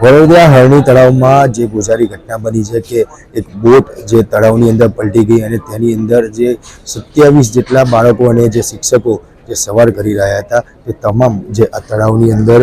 વડોદરા હરણી તળાવમાં જે ગોઝારી ઘટના બની છે કે એક બોટ જે તળાવની અંદર પલટી ગઈ અને તેની અંદર જે સત્યાવીસ જેટલા બાળકો અને જે શિક્ષકો જે સવાર કરી રહ્યા હતા તે તમામ જે આ તળાવની અંદર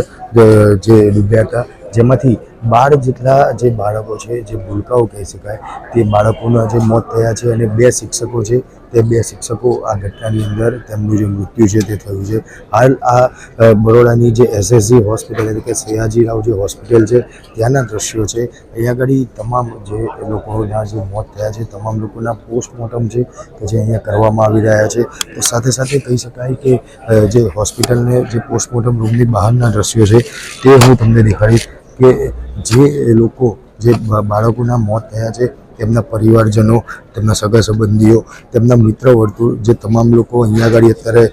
જે ડૂબ્યા હતા, જેમાંથી બાર જેટલા જે બાળકો છે, જે ભૂલકાઓ કહી શકાય, તે બાળકોના જે મોત થયા છે અને બે શિક્ષકો છે, તે બે શિક્ષકો આ ઘટનાની અંદર તેમનું જે મૃત્યુ છે તે થયું છે. હાલ આ બરોડાની જે એસએસજી હોસ્પિટલ એટલે કે સયાજીરાવ જે હોસ્પિટલ છે, ત્યાંના દ્રશ્યો છે. અહીંયા આગળ તમામ જે લોકોના જે મોત થયા છે, તમામ લોકોના પોસ્ટમોર્ટમ છે, કે જે અહીંયા કરવામાં આવી રહ્યા છે. તો સાથે સાથે કહી શકાય કે જે હોસ્પિટલને જે પોસ્ટમોર્ટમ રૂમની બહારના દ્રશ્યો છે, તે હું તમને દેખાડીશ. કે જે લોકો, જે બાળકોના મોત થયા છે, તેમના પરિવારજનો, તેમના સગા સંબંધીઓ તેમના મિત્ર વર્તુળ જે તમામ લોકો અહીંયા આગળ અત્યારે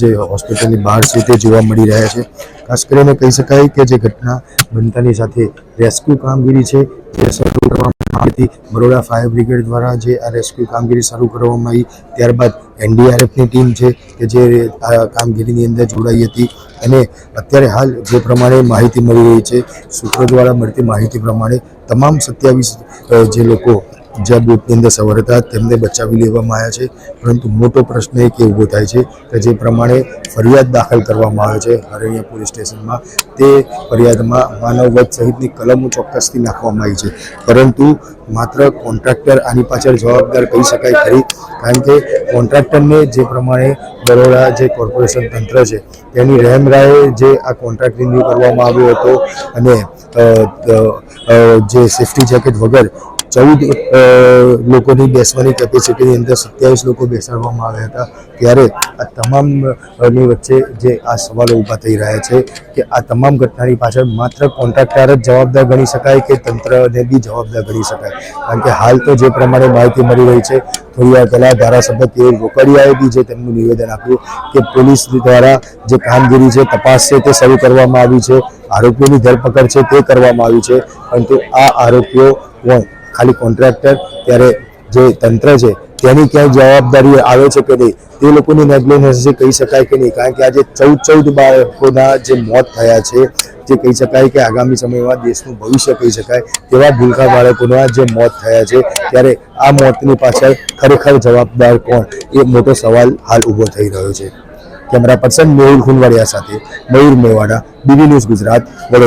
જે હોસ્પિટલની બહાર છે તે જોવા મળી રહ્યા છે. ખાસ કરીને કહી શકાય કે જે ઘટના બનતાની સાથે રેસ્ક્યુ કામગીરી છે તે શરૂ કરવામાં આવી હતી. બરોડા ફાયર બ્રિગેડ દ્વારા જે આ રેસ્ક્યુ કામગીરી શરૂ કરવામાં આવી, ત્યારબાદ એનડીઆરએફની ટીમ છે કે જે આ કામગીરીની અંદર જોડાઈ હતી. અને અત્યારે હાલ જે પ્રમાણે માહિતી મળી રહી છે, સૂત્રો દ્વારા મળતી માહિતી પ્રમાણે તમામ સત્યાવીસ જે લોકો જ્યાં બોટની અંદર સવાર હતા, તેમને બચાવી લેવામાં આવ્યા છે. પરંતુ મોટો પ્રશ્ન એક એ ઊભો થાય છે કે જે પ્રમાણે ફરિયાદ દાખલ કરવામાં આવે છે હરણિયા પોલીસ સ્ટેશનમાં, તે ફરિયાદમાં માનવ વધ સહિતની કલમો ચોક્કસથી નાખવામાં આવી છે. પરંતુ માત્ર કોન્ટ્રાક્ટર આની પાછળ જવાબદાર કહી શકાય ખરી, કારણ કે કોન્ટ્રાક્ટરને જે પ્રમાણે બરોડા જે કોર્પોરેશન તંત્ર છે, તેની રહેમરાએ જે આ કોન્ટ્રાક્ટ રિન્યૂ કરવામાં આવ્યો હતો અને જે સેફ્ટી જેકેટ વગર ચૌદ લોકોની બેસવાની કેપેસિટીની અંદર સત્યાવીસ લોકો બેસાડવામાં આવ્યા હતા. ત્યારે આ તમામની વચ્ચે જે આ સવાલો ઊભા થઈ રહ્યા છે કે આ તમામ ઘટનાની પાછળ માત્ર કોન્ટ્રાક્ટર જ જવાબદાર ગણી શકાય કે તંત્રને બી જવાબદાર ગણી શકાય? કારણ કે હાલ તો જે પ્રમાણે માહિતી મળી રહી છે, થોડી વાર પહેલાં ધારાસભ્ય કે. રોકડિયાએ બી જે તેમનું નિવેદન આપ્યું કે પોલીસ દ્વારા જે કામગીરી છે તપાસ છે તે શરૂ કરવામાં આવી છે. આરોપીઓની ધરપકડ છે તે કરવામાં આવી છે. પરંતુ આ આરોપીઓ ખાલી કોન્ટ્રાક્ટર ત્યારે જે તંત્ર છે, તેની ક્યાંય જવાબદારી આવે છે કે નહીં, તે લોકોની નેગ્લિજન્સ કહી શકાય કે નહીં? કારણ કે આજે ચૌદ ચૌદ બાળકોના જે મોત થયા છે, જે કહી શકાય કે આગામી સમયમાં દેશનું ભવિષ્ય કહી શકાય, તેવા ભૂલકા બાળકોના જે મોત થયા છે, ત્યારે આ મોતની પાછળ ખરેખર જવાબદાર કોણ? એ મોટો સવાલ હાલ ઊભો થઈ રહ્યો છે. કેમેરા પર્સન મેહુલ ખુનવાડિયા સાથે મયુર મેવાડા, બીબી ન્યૂઝ ગુજરાત, વડોદરા.